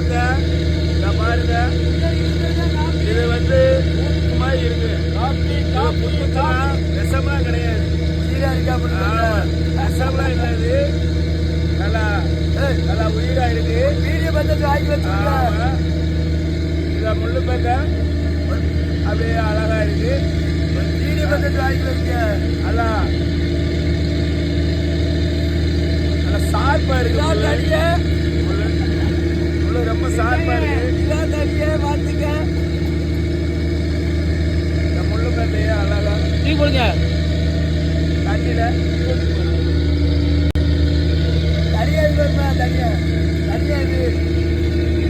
பாருங்க. இத பாருங்க. இது வந்து மாதிரி இருக்கு. இது புத்துக்கா விஷம்லாம் கிடையாது. சீரா இருக்கா விஷம்லாம் இல்லது. நல்லா நல்லா உயிரா இருக்கு. வீடியோ வாங்கி வச்சுருக்கா ஆமா. இத முள்ளு பேக்க. அப்படியே அழகா இருக்கு. வீடியோ பத்தது வாங்கி வச்சுக்க. நல்லா நல்லா சார்பா இருக்கு இதான் முள்ளு. தடியே முள்ளு முள்ளு ரொம்ப சார்பா இருக்கு இதான் தடியே பார்த்துக்க இந்த முள்ளு கல்லையே அழகா டீ கொடுங்க. தண்ணியில. தனியா வருமா தனியா.